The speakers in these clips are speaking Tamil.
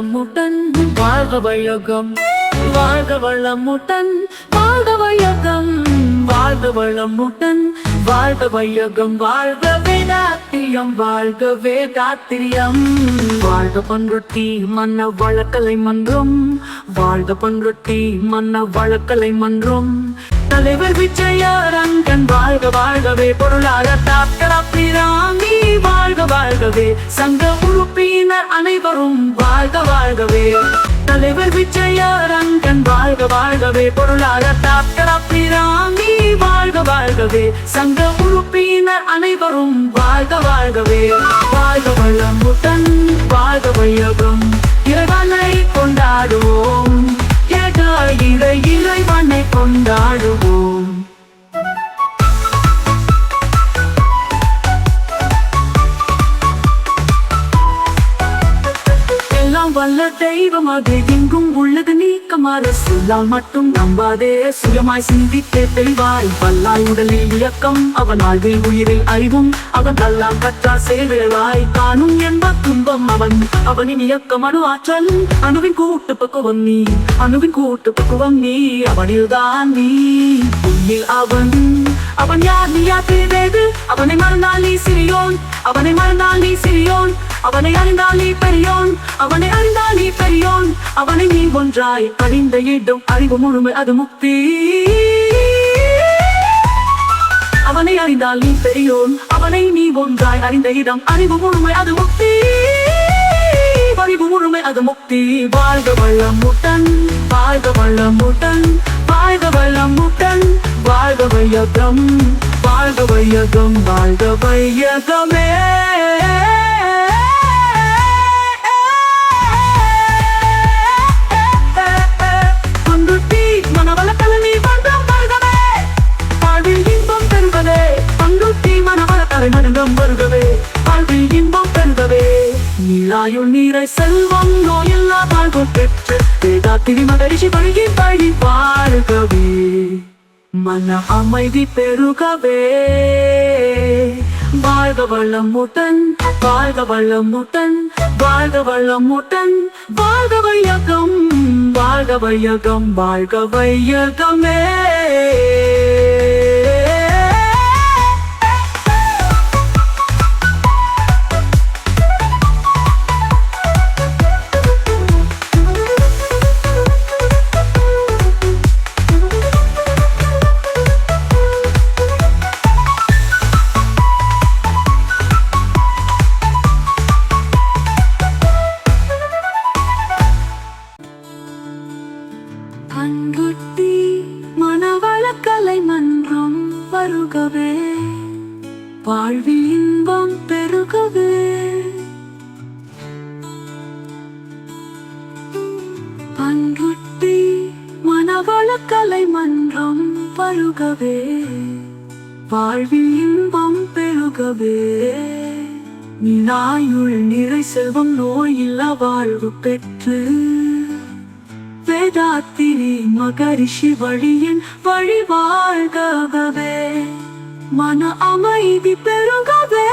வளமுடன் வாழ்க வழகம் வாழ்க வளமுடன் வாழ்க வழகம் வாழ்க வளமுடன் வாழ்க வையகம் வாழ்க நாட்டியம் வாழ்க வேதாத்திரியம் வாழ்க பண்ருட்டி மன்ன வழக்கலை மன்றம். வாழ்க பண்ருட்டி மன்ன வழக்கலை மன்றம். தலைவர் விஜயாரங்கன் வாழ்க வாழ்கவே பொருளாளர் டாக்டர் அப்பிராமி வாழ்க வாழ்கவே. சங்க உறுப்பினர் அனைவரும் வாழ்க வாழ்கவே. தலைவர் விஜயாரங்கன் வாழ்க வாழ்கவே பொருளாளர் டாக்டர் அப்பிராமி வாழ்க வாழ்கவே. சங்க உறுப்பினர் அனைவரும் வாழ்க வாழ்கவே. வாழ்க வளமுடன் வாழ்க வையகம் சொல்லால் மட்டும் நம்பாதே. சுயமாய் சிந்தித்தே தெளிவாய். பல்லாய் உடலில் இயக்கம் அவன் ஆழ்வில் உயிரில் அறிவும் அவன் எல்லாம் கற்றா செயல்வாய் காணும் என்ப துன்பம் அவன். அவனின் இயக்கம் அணு ஆற்றல் அணுவின் கூட்டு பக்குவம் நீ. அணுவின் கூட்டு பக்குவம் நீ அவனில்தான் நீ. உன்னில் அவன். அவன் யார் நீ யாத்திரேது அவனை மறந்தால் நீ சிறியோன். அவனை மறந்தால் நீ சிறியோன். அவனை அறிந்தால் நீ பெரியோன். அவனை அறி நீ பெரியோன் அவனை நீ ஒன்றாய் அறிந்த இடம் அறிவு முழுமை அது முக்தி. அவனை அறிந்தால் நீ பெரியோன் அவனை நீ ஒன்றாய் அறிந்த இடம் அறிவு முழுமை அது முக்தி. அறிவு முழுமை அது முக்தி. வாழ்க வளமுடன் வாழ்க வளமுடன் வாழ்க வளமுடன் வாழ்க வையகம் வாழ்க வையகம் வாழ்க வையகமே. மனவளக்கலை மனதம் வருகவே வாழ்வில் இன்பம் பெறுகவே நீளாயுள் நீரை செல்வம் நோயில்லா வாழ்வு பெற்று வேதாத்திரி மகரிஷி பழகி பழகி வாழ்கவே. மன அமைதி பெருகவே. வாழ்க வளமுடன் வாழ்க வளமுடன் வாழ்க வளமுடன் வாழ்க வையகம் வாழ்க வையகம் வாழ்க வையகமே. அன்புட்டி மனவளக்கலை மன்றம் வருகவே. வாழ்வில் இன்பம் பெருகவே. அன்புட்டி மனவளக்கலை மன்றம் வருகவே. வாழ்வில் இன்பம் பெருகவே. நாயுள் நிறை செல்வம் நோயில்லா வாழ்வு பெற்று. வேதாத்திரி மகரிஷி வழியின் வழிவாழ்கவே மன அமைதி பெருகவே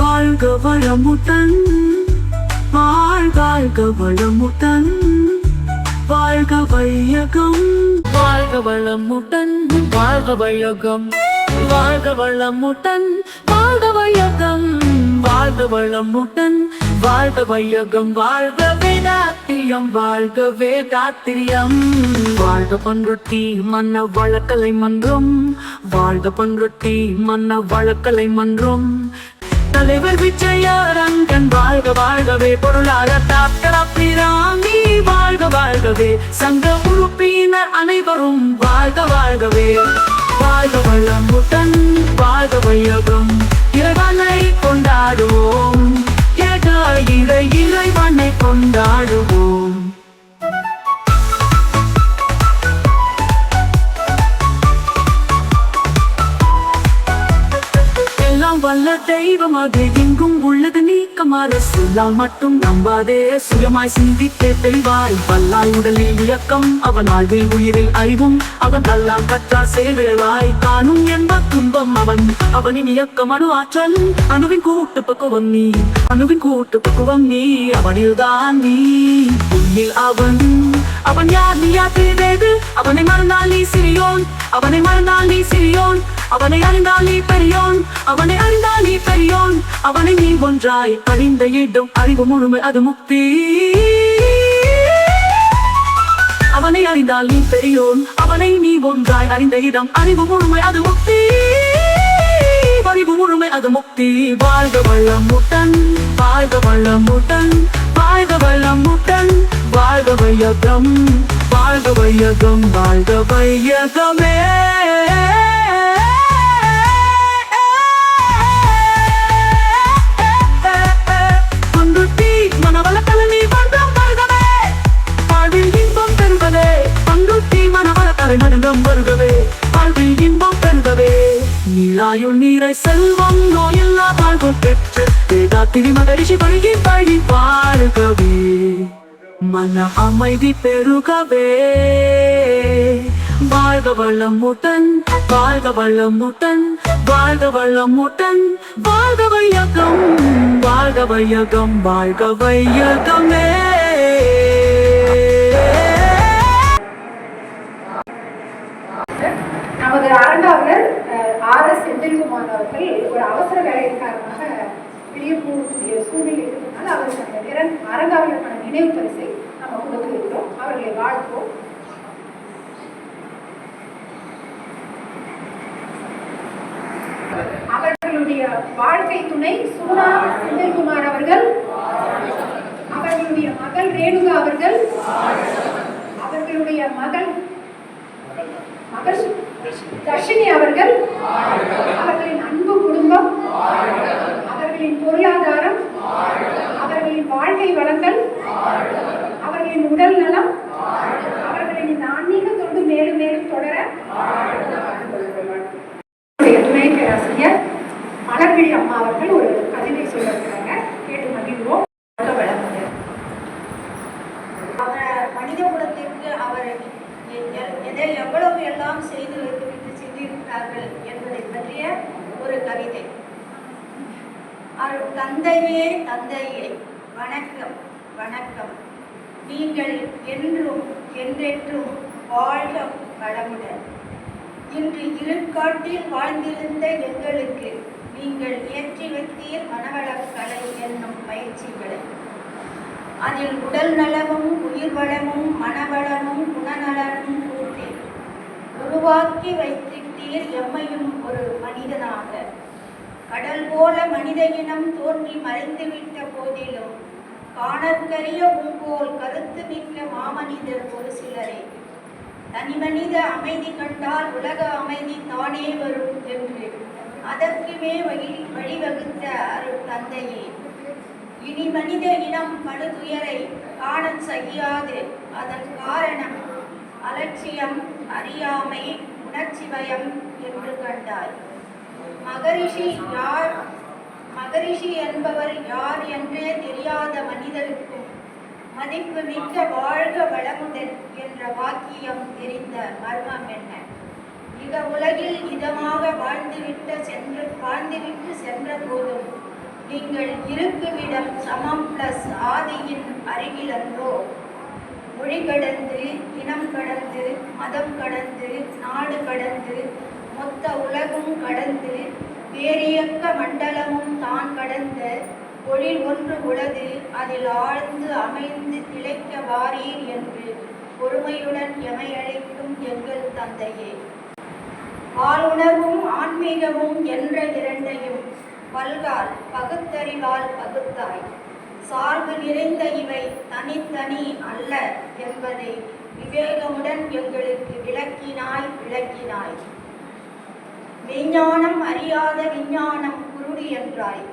வாழ்க வளமுடன் வாழ்க வளமுடன் வாழ்க வையகம் வாழ்க வளமுடன் வாழ்க வையகம் வாழ்க வளமுடன் வாழ்க வையகம் வாழ்க வளமுடன் வாழ்க வையகம் வாழ்க நாட்டியம் வாழ்க வேதாத்திரியம். வாழ்க பண்ருட்டி மன்ன வழக்கலை மன்றம் வாழ்க பண்ருட்டி மன்ன வழக்கலை மன்றம். தலைவர் விஜயரங்கன் வாழ்க வாழ்கவே பொருளாக டாக்டர் அப்பிராமி வாழ்க வாழ்கவே சங்க உறுப்பினர் அனைவரும் வாழ்க வாழ்கவே. வாழ்க வளமுடன் வாழ்க வையகம். இறைவனை கொண்டாடுவோம். ஏகா இறை இறைவனை கொண்டாடுவோம். எல்லாம் வல்ல தெய்வமாக எங்கும் உள்ளது நீக்கமாற சொல்லால் மட்டும் நம்பாதே. சுயமாய் சிந்தித்தே தெளிவாய். வல்லாய் உடலில் இயக்கம். அவன் ஆழ்வில் உயிரில் அறிவும். அவன் நல்லாம் கற்றா சேவேவாய் காணும் என்ப துன்பம் அவன். அவனின் இயக்கம் அணு ஆற்றல். அணுவின் கூட்டு பக்குவம் நீ. அணுவின் கூட்டு பக்குவம் நீ. அவனில்தான் நீ. உன்னில் அவன். அவன் யார் நீ? யார் தெரியாது அவனை மறந்தால் நீ சிறியோன். அவனை மறந்தால் நீ சிறியோன். அவனை அறிந்தால் நீ பெரியோன். அவனை அறிந்தால் நீ பெரியோன். அவனை நீ ஒன்றாய் அறிந்த இடம் அறிவு முழுமை அது முக்தி. அவனை அறிந்தால் நீ பெரியோன். அவனை நீ ஒன்றாய் அறிந்த இடம் அறிவு முழுமை அது முக்தி. அறிவு முழுமை அது முக்தி. வாழ்க வள்ளம் முட்டன் வாழ்க வள்ளம் முட்டன் வாழ்க வள்ளம் முட்டன் வாழ்க வையகம் வாழ்க வையகம் வாழ்க வையகமே. இன்பம் தந்தவே நீளாயுள் நீரை செல்வம் நோயில்லா வாழ்வு பெற்று வேதாத்திரி மகரிஷி பழகி பழி பாருகவே மன அமைதி பெருகவே. வாழ்க வளமுடன் வாழ்க வளமுடன் வாழ்க வளமுடன் வாழ்க வையகம் வாழ்க வையகம் வாழ்க வையகமே. நமது அரங்காவலர் ஆர் எஸ் செந்தில்குமார் அவர்கள் ஒரு அவசர வேலை காரணமாக வெளியே போகக்கூடிய சூழ்நிலை இருக்கிறதுனால அவருக்கு அந்த நிறன் அரங்காவலருக்கான நினைவு பரிசை நம்ம கொடுத்து இருக்கிறோம். அவர்களை வாழ்த்துவோம். அவர்களுடைய வாழ்க்கை துணை சுகுணா செந்தில்குமார் அவர்கள் அவர்களுடைய மகள் ரேணுகா அவர்கள் அவர்களுடைய மகள் அவர் தர்ஷினி அவர்கள் அவர்களின் அன்பு குடும்பம் அவர்களின் பொருளாதாரம் அவர்களின் வாழ்க்கை வளங்கள் அவர்களின் உடல் நலம் அவர்களின் இந்த ஆன்மீக தொண்டு மேலும் மேலும் தொடர நம்முடைய துணை பேராசிரியர் மலர்விழி அம்மா அவர்கள் ஒரு கவிதை சொல்லியிருக்கிறாங்க கேட்டு மகிழ்வோம் வாழ்க வளமுடன். அவர் மனித குலத்திற்கு அவர் எ- எ- எதை எவ்வளவு எல்லாம் செய்து வைத்துவிட்டு சென்றிருக்கிறார்கள் என்பதை பற்றிய ஒரு கவிதை அருள் தந்தையே தந்தையே வணக்கம் வணக்கம் நீங்கள் என்றும் என்றென்றும் வாழ்க வளமுடன் இன்று இருட்காட்டில் வாழ்ந்திருந்த எங்களுக்கு நீங்கள் ஏற்றி வைத்தீர் மனவளக் கலை என்னும் பயிற்சிகளை. அதில் உடல் நலமும் உயிர் வளமும் மனவளமும் குணநலனும் கூட்டி உருவாக்கி வைத்திட்டீர் எம்மையும் ஒரு மனிதனாக. கடல் போல மனித இனம் தோன்றி மறைந்துவிட்ட போதிலும் காணற்கரிய உங்கோல் கருத்து மிக்க மாமனிதர் ஒரு சிலரே. தனி மனித அமைதி கண்டால் உலக அமைதி தானே வரும் என்று அதற்குமே வழி வழிவகுத்த அருள் தந்தையே. இனி மனித இனம் படுதுயரை காணச் சகியாது அதன் காரணம் அலட்சியம் அறியாமை உணர்ச்சி பயம் என்று கண்டாய். மகரிஷி யார்? மகரிஷி என்பவர் யார் என்றே தெரியாத மனிதருக்கும் மதிப்பு மிக்க வாழ்க வளமுடன் என்ற வாக்கியம் தெரிந்த மர்மம் என்ன? இக உலகில் இதமாக வாழ்ந்துவிட்ட சென்று வாழ்ந்துவிட்டு சென்ற போதும் நீங்கள் இருக்குமிடம் சமம் பிளஸ் ஆதியின் அருகிலன்றோ. மொழி கடந்து இனம் கடந்து மதம் கடந்து நாடு கடந்து மொத்த உலகும் கடந்து வேறியக்க மண்டலமும் தான் கடந்த. தொழில் ஒன்று உளது அதில் ஆழ்ந்து அமைந்து திளைக்க வாரீர் என்று பொறுமையுடன் எமையழைக்கும் எங்கள் தந்தையே. ஆளுணர்வும் ஆன்மீகமும் என்ற இரண்டையும் பல்கால் பகுத்தறிவால் பகுத்தாய். சார்பு நிறைந்த இவை தனித்தனி அல்ல என்பதை விவேகமுடன் எங்களுக்கு விளக்கினாய் விளக்கினாய். மெய்ஞானம் அறியாத விஞ்ஞானம் குருடி என்றாய்.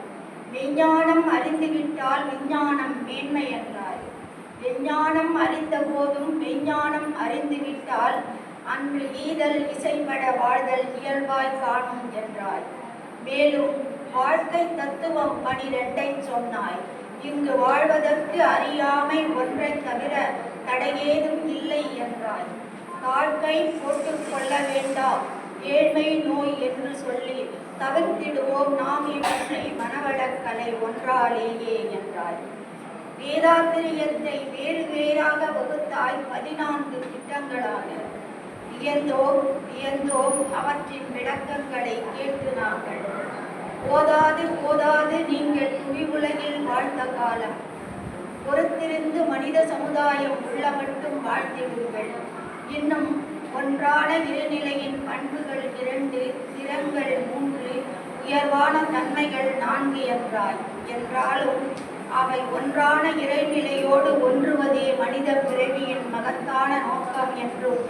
மெய்ஞானம் அறிந்துவிட்டால் விஞ்ஞானம் மேன்மை என்றாய். விஞ்ஞானம் அறிந்த போதும் மெய்ஞானம் அறிந்துவிட்டால் அன்று ஈதல் இசைப்பட வாழ்தல் இயல்பாய் காணும் என்றாய். மேலும் வாழ்க்கை தத்துவம் பனிரெண்டை சொன்னாய். இங்கு வாழ்வதற்கு அறியாமை ஒன்றைத் தவிர தடையேதும் இல்லை என்றாய். தாழ்க்கை போட்டுக் கொள்ள வேண்டாம். ஏழ்மை நோய் என்று சொல்லி தவிர்த்திடுவோம் நாம் இவற்றை மனவளக்கலை ஒன்றாலேயே என்றாய். வேதாத்திரியத்தை வேறு வேறாக வகுத்தாய் பதினான்கு திட்டங்களாக. வியந்தோம் வியந்தோம் அவற்றின் விளக்கங்களை கேட்டு நாங்கள். போதாது போதாது நீங்கள் புவி உலகில் வாழ்ந்த காலம். பொறுத்திருந்து மனித சமுதாயம் உள்ள மட்டும் வாழ்ந்திடுங்கள். இன்னும் ஒன்றான இருநிலையின் பண்புகள் இரண்டு திறங்கள் மூன்று உயர்வான தன்மைகள் நான்கு என்றாய். என்றாலும் அவை ஒன்றான இறைநிலையோடு ஒன்றுவதே மனித பிறவியின் மகத்தான நோக்கம் என்றும்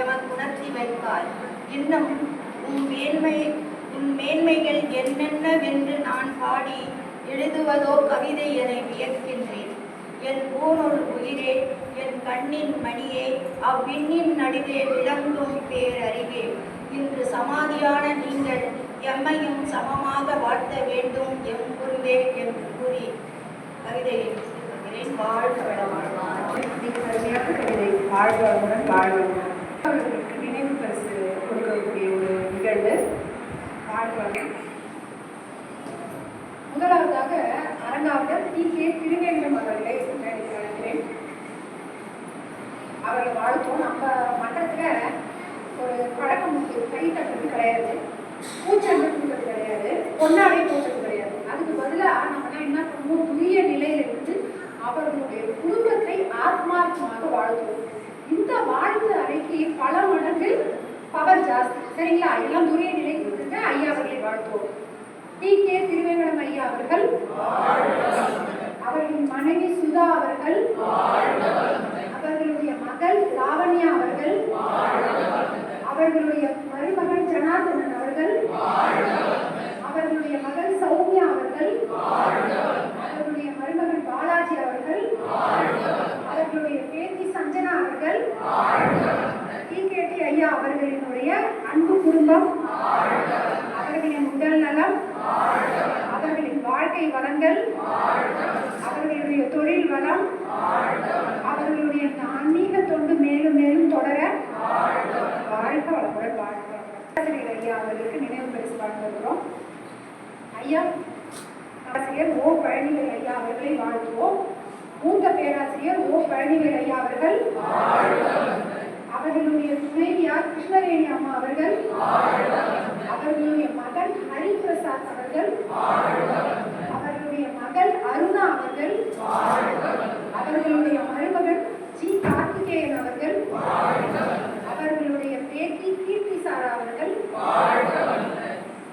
எமக்கு உணர்த்தி வைத்தாய். இன்னும் உன் மேன்மையை உன் மேன்மைகள் என்னென்னவென்று நான் பாடி எழுதுவதோ கவிதை என வியக்கின்றேன். என் பூனொரு உயிரே என் கண்ணின் மணியே அவ்விண்ணின் நடுவே விளங்கும் பேரறிவே இன்று சமாதியான நீங்கள் எம்மையும் சமமாக வாழ்த்த வேண்டும் எம் குருவே என்று கூறி கவிதையை முடித்துக் வாழ்க வளமான மிக அருமையான கவிதை வாழ்வளமுடன் வாழ்வளமுடன் அவர்களுக்கு நினைவு பரிசு கொடுக்கக்கூடிய ஒரு நிகழ்வு வாழ்வளம் முதலாவதாக அரங்காவலர் டி. கே. திருவேங்கடம் அவர்களை நினைக்கிறேன் அவர்கள் வாழ்த்தோம் நம்ம மட்டத்துல ஒரு பழக்கம் கை தட்டுறது கிடையாது. பூச்செண்டு கொடுக்கறது கிடையாது. பொன்னாடை போட்டது கிடையாது. அதுக்கு பதிலாக நம்ம என்ன பண்ணுவோம்? புதிய நிலையில இருந்து அவர்களுடைய குடும்பத்தை ஆத்மார்த்தமாக வாழ்த்துவோம் இந்த வாழ்த்து அறிக்கையை பல மடங்கு ஜாஸ்தி சரிங்களா? எல்லாம் துரிய நிலைக்கு விட்டுட்டு ஐயா அவர்களை வாழ்த்துவோம். D K. திருவேங்கடம் ஐயா அவர்கள் அவர்களின் மனைவி சுதா அவர்கள் அவர்களுடைய மகள் லாவண்யா அவர்கள் அவர்களுடைய மருமகன் ஜனார்தனன் அவர்கள் அவர்களுடைய மகள் சௌமியா அவர்கள் அவர்களுடைய மருமகன் பாலாஜி அவர்கள் அவர்களுடைய பேத்தி சஞ்சனா அவர்கள் சரஸ்வதி ஐயா அவர்களினுடைய அன்பு குடும்பம் அவர்களின் உடல் நலம் அவர்களின் வாழ்க்கை வளங்கள் அவர்களுடைய தொழில் வளம் அவர்களுடைய ஆன்மீக தொண்டு மேலும் மேலும் தொடர வாழ்க வளமுடன் வாழ்க. ஐயா அவர்களுக்கு நினைவு பரிசு வழங்குகிறோம். ஐயா ஆசிரியர் ஓ பழனிவேல் ஐயா அவர்களை வாழ்த்துவோம். மூத்த பேராசிரியர் ஓ பழனிவேல் ஐயா அவர்கள் அவர்களுடைய துணைவியார் கிருஷ்ணவேணி அம்மா அவர்கள். அவர்களுடைய மகன் ஹரிபிரசாத் அவர்கள். அவர்களுடைய மகள் அருணா அவர்கள். அவர்களுடைய மருமகன் ஜி கார்த்திகேயன் அவர்கள். அவர்களுடைய பேத்தி கீர்த்தி சாரா அவர்கள்.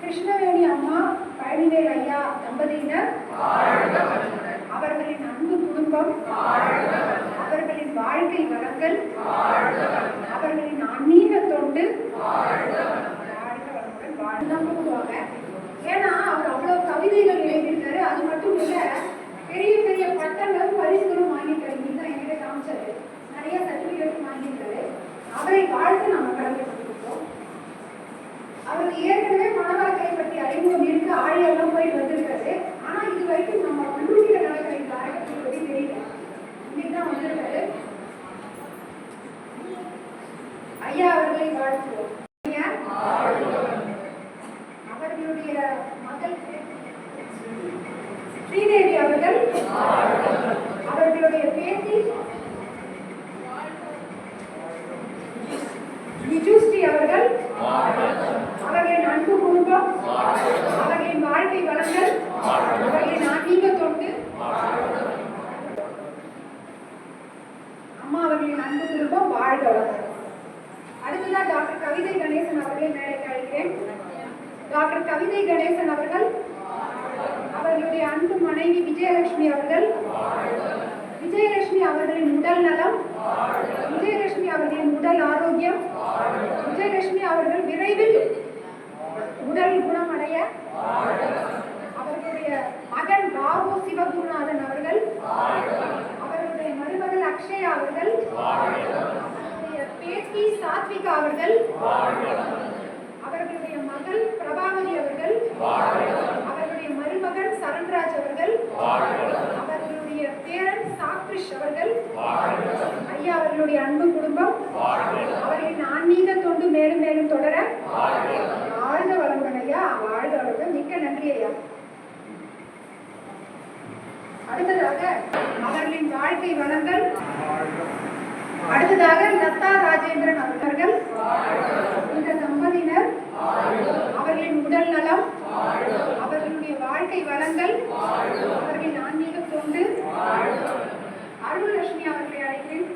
கிருஷ்ணவேணி அம்மா பழனிவேல் ஐயா தம்பதியினர். அவர்களின் அன்பு குடும்பம். அவர்களின் வாழ்க்கை வளங்கள் அவர்களின் ஆன்மீக தொண்டு வாழ்க வளமுடன். வாழ்ந்தான் ஏன்னா அவர் அவ்வளவு கவிதைகள் எழுதியிருக்காரு அது மட்டும் இல்ல பெரிய பெரிய பட்டங்களும் பரிசுகளும் வாங்கியிருக்காரு நீங்க தான் என்கிட்ட காமிச்சாரு நிறைய சர்டிபிகேட் வாங்கியிருக்காரு அவரை வாழ்த்து நம்ம கடமைப்பட்டிருக்கோம் அவருக்கு ஏற்கனவே மனவளக்கலை பற்றி அறிமுகம் இருக்கு ஆழியெல்லாம் போயிட்டு வந்திருக்காரு ஆனா இது வரைக்கும் நம்ம கல்லூரியில நடக்கிற இந்த அரங்கத்தை பற்றி தெரியல இன்னைக்கு தான் வந்திருக்காரு ஐயா அவர்களை வாழ்த்துவோம் ஐயா, அவர்களுடைய மகள் ஸ்ரீதேவி அவர்கள் அவர்களுடைய பேத்தி விஜுஸ்ரீ அவர்கள் அவர்களின் அன்பு குடும்பம் அவர்களின் வாழ்க்கை வளங்கள் அவர்களின் ஆன்மீக தொண்டு அம்மா அவர்களின் அன்பு குடும்பம் வாழ்க வளங்கள் அடுத்ததான் டாக்டர் கவிதை கணேசன் அவர்களை மேடைக்கு அழைக்கிறேன் டாக்டர் கவிதை கணேசன் அவர்கள் அவர்களுடைய அன்பு மனைவி விஜயலட்சுமி அவர்கள். விஜயலட்சுமி அவர்களின் உடல் நலம். விஜயலட்சுமி அவர்களின் உடல் ஆரோக்கியம். விஜயலட்சுமி அவர்கள் விரைவில் உடல் குணமடைய அவர்களுடைய மகன் பாபு சிவகுருநாதன் அவர்கள் அவர்களுடைய மருமகள் அக்ஷயா அவர்கள் பேத்தி சாத்விகா அவர்கள் அவர்களுடைய மகள் பிரபாவதி அவர்கள் காமராஜ் அவர்கள் அவர்களுடைய பேரன் சாக்ரிஷ் அவர்கள் ஐயா அவர்களுடைய அன்பு குடும்பம் அவர்களின் ஆன்மீக தொண்டு மேலும் மேலும் தொடர வாழ்க வளமுடன் ஐயா வாழ்க வளமுடன். மிக்க நன்றி ஐயா. அடுத்ததாக அவர்களின் வாழ்க்கை வளங்கள். அடுத்ததாக லதா ராஜேந்திரன் அவர்கள். இந்த தம்பதியினர் அவர்களின் உடல் நலம் அவர்களுடைய வாழ்க்கை வளங்கள் அவர்களின் ஆன்மீக தொண்டு அருள்லட்சுமி அவர்களை அழைக்கிறேன்.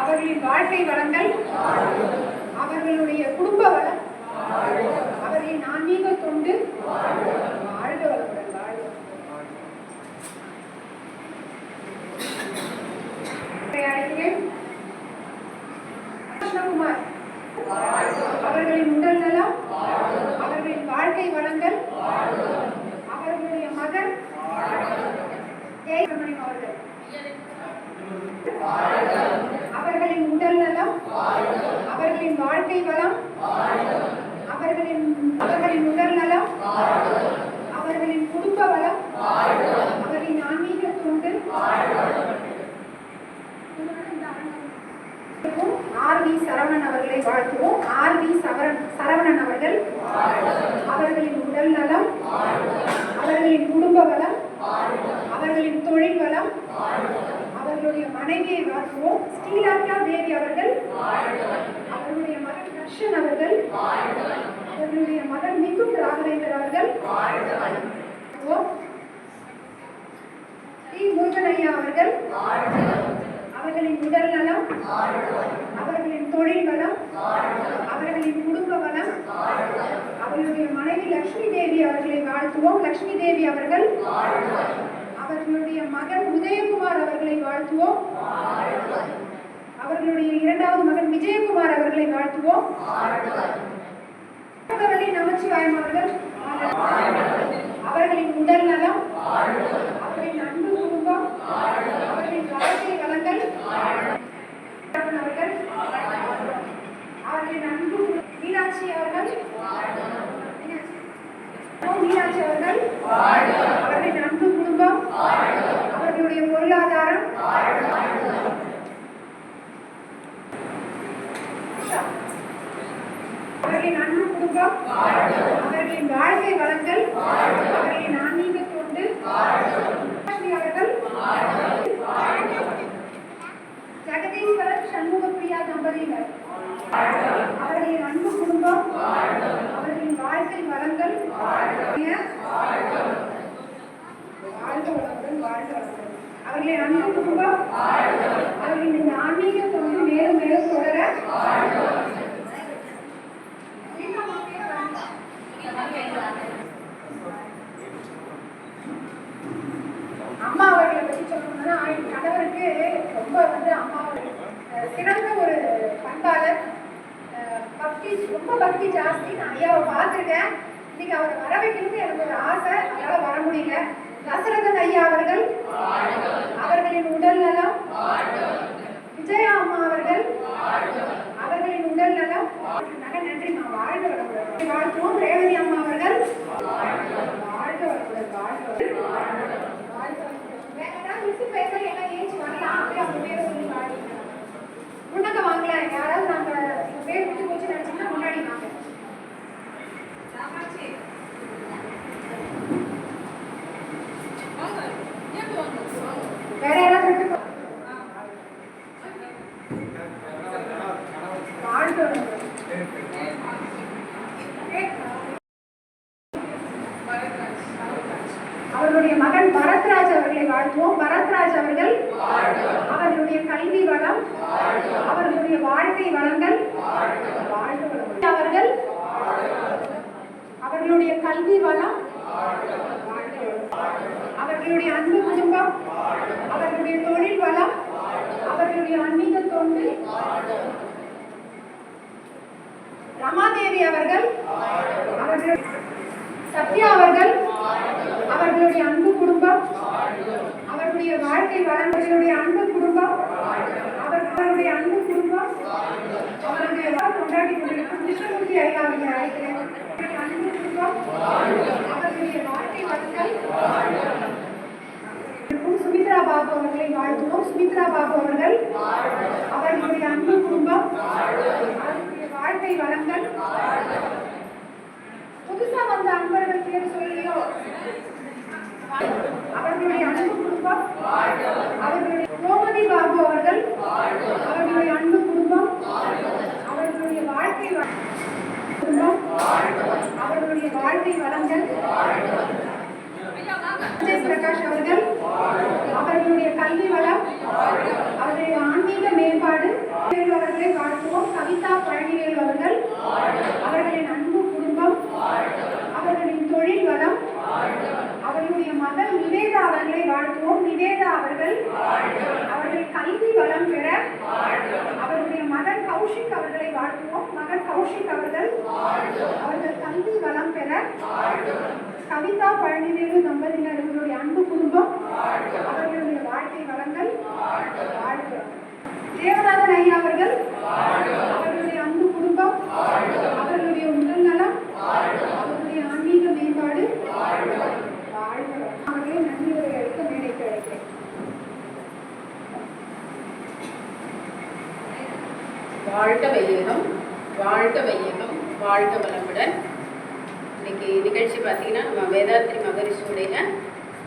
அவர்களின் வாழ்க்கை வளங்கள் அவர்களுடைய குடும்ப வளம் அவர்களின் ஆன்மீக தொண்டு வாழ்க வளமுடன் வாழ்க அவரை அழைக்கிறேன் கிருஷ்ணகுமார் அவர்களின் உடல் நலம் அவர்களின் வாழ்க்கை வளங்கள் அவர்களுடைய மகன் அவர்கள் அவர்களின் உடல் நலம். அவர்களின் வாழ்க்கை வளம். அவர்களின் அவர்களின் உடல் நலம். அவர்களின் குடும்ப வளம். அவர்களின் ஆன்மீக தொண்டு. ஆர் வி சரவணன் அவர்களை வாழ்த்துவோம். ஆர் வி சரவணன் அவர்கள் அவர்களின் உடல் நலம். அவர்களின் குடும்ப வளம். அவர்களின் தொழில் வளம் அவர்களுடைய மனைவியை வாழ்வோம் ஸ்ரீலாக்கா தேவி அவர்கள் அவர்களுடைய மகன் தர்ஷன் அவர்கள் அவர்களுடைய மகன் மிகுந்த் ராகவேந்தர் அவர்கள் ஸ்ரீ முருகன் ஐயா அவர்கள் அவர்களின் உடல் நலம் அவர்களின் தொழில் வளம் அவர்களின் குடும்ப வளம் அவர்களுடைய மனைவி லட்சுமி தேவி அவர்களை வாழ்த்துவோம். லட்சுமி தேவி அவர்கள் அவர்களுடைய மகன் உதயகுமார் அவர்களை வாழ்த்துவோம். அவர்களுடைய இரண்டாவது மகன் விஜயகுமார் அவர்களை வாழ்த்துவோம். நமச்சிவாயம் அவர்கள் அவர்களின் உடல் நலம் அவர்களின் அன்பு குடும்பம் அவர்களின் வாழ்க்கை வளங்கள் அவர்கள் அவர்களின் அன்பு மீனாட்சி அவர்கள் மீனாட்சி அவர்கள் அவர்களின் அன்பு குடும்பம். அவர்களுடைய பொருளாதாரம். அவர்களின் அன்பு குடும்பம். அவர்களின் வாழ்க்கை வளங்கள். அவர்களின் ஆன்மீக தொண்டு லட்சுமி அவர்கள் ஜெகதீஸ்வரர் சண்முகப்பிரியா தம்பதியினர். அவர்களின் அன்பு குடும்பம் அவர்களின் வாழ்க்கை வளங்கள் வாழ்க அவர்களின் அன்பு குடும்பம் அவர்களின் இந்த ஆன்மீக தொண்டு மேலும் மேலும் தொடர அம்மா அவர்களை பற்றி சொல்லணும்னா என் கணவருக்கு ரொம்ப வந்து அம்மா அஹ், சிறந்த ஒரு பண்பாளர் அஹ், பக்தி ரொம்ப பக்தி ஜாஸ்தி நான் ஐயாவை பார்த்துருக்கேன். இன்னைக்கு அவரை வர வைக்கணும்னு எனக்கு ஒரு ஆசை. அதனால வர முடியல. தசரதன் ஐயா அவரை அவர்களின் உடல் நலம் விஜயா அம்மா அவர்கள் அவர்களின் உடல் நலம் நக நன்றிம்மா வாழ்க வளமுடன் வாழ்த்துவோம் ரேவதி அம்மா அவர்கள் வாழ்க வளமுடன் வாழ்க வளமுடன் வாழ்க வளமுடன். வேற யாராவது மிஸ் பேச எல்லாம் ஏஞ்சி வரலாம் அப்படியே அவங்க பேரை சொல்லி பாடிக்கலாம் முன்னக்க வாங்கல யாராவது நாங்க உங்க பேர் விட்டு போச்சு நினைச்சீங்கன்னா முன்னாடி வாங்க வேற யாராவது விட்டு போ- வாழ்க வளமுடன். அவர்களுடைய மகன் பரத்ராஜ் அவர்களை வாழ்த்துவோம் பரத்ராஜ் அவர்கள் அவர்களுடைய கல்வி வளம் அவர்களுடைய வாழ்க்கை வளங்கள் வாழ்க வளமுடன். அவர்கள் அவர்களுடைய கல்வி வளம் வாழ்க வளமுடன். அவர்களுடைய அன்பு குடும்பம் அவர்களுடைய தொழில் வளம் அவர்களுடைய ஆன்மீக தொண்டு ரமாதேவி அவர்கள் அவர்களுடைய சத்யா அவர்கள் அவர்களுடைய அன்பு குடும்பம் அவர்களுடைய வாழ்க்கை வளங்களுடைய அன்பு குடும்பம் அவர்களுடைய அன்பு குடும்பம் அவருடைய வாழ் கொண்டாடி கொண்டிருக்கும் கிருஷ்ணமூர்த்தி ஐயா அவர்களை அழைக்கிறேன். அவருடைய அன்பு குடும்பம் அவர்களுடைய வாழ்க்கை வளங்கள். இருக்கும் சுமித்ரா பாபு பாபு அவர்களை வாழ்த்துவோம். சுமித்ரா பாபு அவர்கள் அவர்களுடைய அன்பு குடும்பம் அவர்களுடைய வாழ்க்கை வளங்கள். புதுசா வந்த அன்பர்கள் பேர் சொல்லியோ அவர்களுடைய அன்பு குடும்பம் அவர்களுடைய கோமதி பாபு அவர்கள் அவர்களுடைய அன்பு குடும்பம் அவர்களுடைய வாழ்க்கை குடும்பம் அவர்களுடைய வாழ்க்கை வளங்கள் அஜய் பிரகாஷ் அவர்கள் அவர்களுடைய கல்வி வளம் அவர்களுடைய ஆன்மீக மேம்பாடு வேலு அவர்களை வாழ்த்துவோம் கவிதா பழனிவேல் அவர்கள் அவர்களின் அன்பு குடும்பம் அவர்களின் தொழில் வளம் அவர்களுடைய மகள் நிவேதா அவர்களை வாழ்த்துவோம் நிவேதா அவர்கள் அவர்கள் கல்வி வளம் பெற அவருடைய மகன் கௌஷிக் அவர்களை வாழ்த்துவோம் மகன் கௌஷிக் அவர்கள் அவர்கள் கல்வி வளம் பெற கவிதா பழனிவேலு தம்பதியினர் இவர்களுடைய அன்பு குடும்பம் அவர்களுடைய வாழ்க்கை வளங்கள் வாழ்க தேவநாதன் ஐயா அவர்கள் அவர்களுடைய அன்பு குடும்பம் அவர்களுடைய உடல் நலம் அவர்களுடைய ஆன்மீக மேம்பாடு அவர்களே நன்றி உரை அளிக்க மேடைக்கு அழைக்கிறேன். வாழ்க வையகம் வாழ்க வையகம் வாழ்க வளமுடன். இன்னைக்கு நிகழ்ச்சி பார்த்தீங்கன்னா நம்ம வேதாத்ரி மகரிஷியுடைய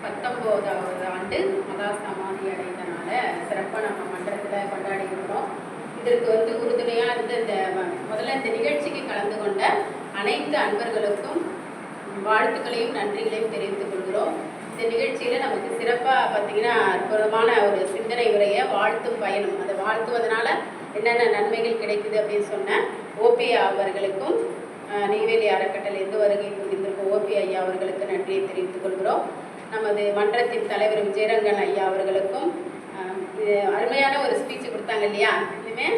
பத்தொம்போதாவது ஆண்டு மகா சமாதி அடைந்தனால சிறப்பாக நம்ம மன்றத்தில் கொண்டாடி இருக்கிறோம் இதற்கு வந்து உறுதுணையாக இருந்த இந்த முதல்ல இந்த நிகழ்ச்சிக்கு கலந்து கொண்ட அனைத்து அன்பர்களுக்கும் வாழ்த்துக்களையும் நன்றிகளையும் தெரிவித்துக் கொள்கிறோம். இந்த நிகழ்ச்சியில் நமக்கு சிறப்பாக பார்த்தீங்கன்னா அற்புதமான ஒரு சிந்தனை உரையை வாழ்த்தும் பயணம். அதை வாழ்த்துவதனால என்னென்ன நன்மைகள் கிடைக்குது அப்படின்னு சொன்ன ஓபி அவர்களுக்கும் நெய்வேலி அறக்கட்டளையிலிருந்து வருகை புரிந்திருக்கும் ஓபி ஐயா அவர்களுக்கு நன்றியை தெரிவித்துக் கொள்கிறோம். நமது மன்றத்தின் தலைவர் விஜயரங்கன் ஐயா அவர்களுக்கும் அருமையான ஒரு ஸ்பீச் கொடுத்தாங்க இல்லையா? இனிமே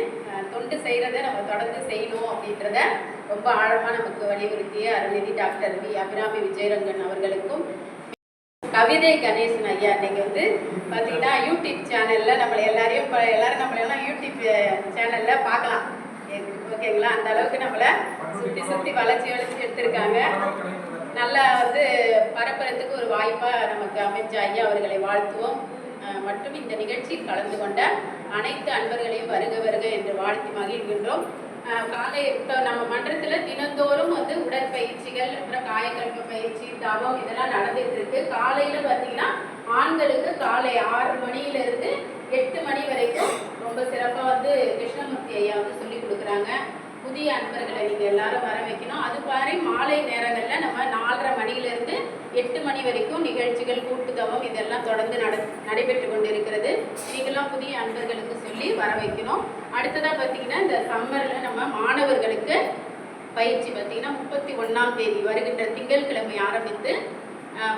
தொண்டு செய்கிறத நம்ம தொடர்ந்து செய்யணும் அப்படின்றத ரொம்ப ஆழமாக நமக்கு வலியுறுத்திய அருள்நிதி டாக்டர் வி. அபிராமி விஜயரங்கன் அவர்களுக்கும் கவிதை கணேசன் ஐயா இன்னைக்கு வந்து பார்த்தீங்கன்னா யூடியூப் சேனலில் நம்மளை எல்லாரையும் இப்போ எல்லாரும் நம்மளை எல்லாம் யூடியூப் சேனலில் பார்க்கலாம் ஓகேங்களா? அந்த அளவுக்கு நம்மளை சுற்றி சுற்றி வளர்ச்சி வளர்ச்சி எடுத்திருக்காங்க. நல்லா வந்து பரப்புறதுக்கு ஒரு வாய்ப்பாக நமக்கு அமைச்ச ஐயா அவர்களை வாழ்த்துவோம். மற்றும் இந்த நிகழ்ச்சியில் கலந்து கொண்ட அனைத்து அன்பர்களையும் வருக வருக என்று வாழ்த்தி மகிழ்கின்றோம். காலை இப்போ நம்ம மன்றத்தில் தினந்தோறும் வந்து உடற்பயிற்சிகள் அப்புறம் காயக்கல்ப பயிற்சி தவம் இதெல்லாம் நடந்துட்டு இருக்கு. காலையில் பார்த்தீங்கன்னா ஆண்களுக்கு காலை ஆறு மணியிலிருந்து எட்டு மணி வரைக்கும் ரொம்ப சிறப்பாக வந்து கிருஷ்ணமூர்த்தி ஐயா வந்து சொல்லி கொடுக்குறாங்க. புதிய அன்பர்களை நீங்கள் எல்லாரும் வர வைக்கணும். அது மாதிரி மாலை நேரங்களில் நம்ம நாலரை மணியிலிருந்து எட்டு மணி வரைக்கும் நிகழ்ச்சிகள் கூட்டுத்தவம் இதெல்லாம் தொடர்ந்து நட நடைபெற்று கொண்டிருக்கிறது. நீங்களாம் புதிய அன்பர்களுக்கு சொல்லி வர வைக்கணும். அடுத்ததாக பார்த்தீங்கன்னா இந்த சம்மரில் நம்ம மாணவர்களுக்கு பயிற்சி பார்த்தீங்கன்னா முப்பத்தி ஒன்றாம் தேதி வருகின்ற திங்கட்கிழமை ஆரம்பித்து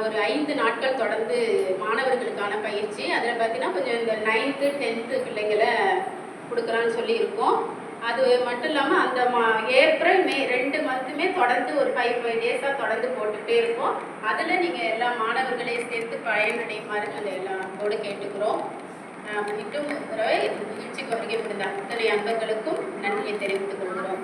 ஒரு ஐந்து நாட்கள் தொடர்ந்து மாணவர்களுக்கான பயிற்சி. அதில் பார்த்தீங்கன்னா கொஞ்சம் இந்த நைன்த்து டென்த்து பிள்ளைங்களை கொடுக்குறான்னு சொல்லி இருக்கோம் அது மட்டும் இல்லாமல் அந்த மா ஏப்ரல் மே ரெண்டு மந்த்துமே தொடர்ந்து ஒரு ஃபைவ் ஃபைவ் டேஸாக தொடர்ந்து போட்டுகிட்டே இருப்போம். அதில் நீங்கள் எல்லா மாணவர்களையும் சேர்த்து பயனடையுமாறு நாங்கள் எல்லாத்தோடு கேட்டுக்கிறோம். ஆஹ், மீண்டும் ஒரு நிகழ்ச்சிக்கு வருகை அத்தனை அன்பர்களுக்கும் நன்றியை தெரிவித்துக் கொள்கிறோம்.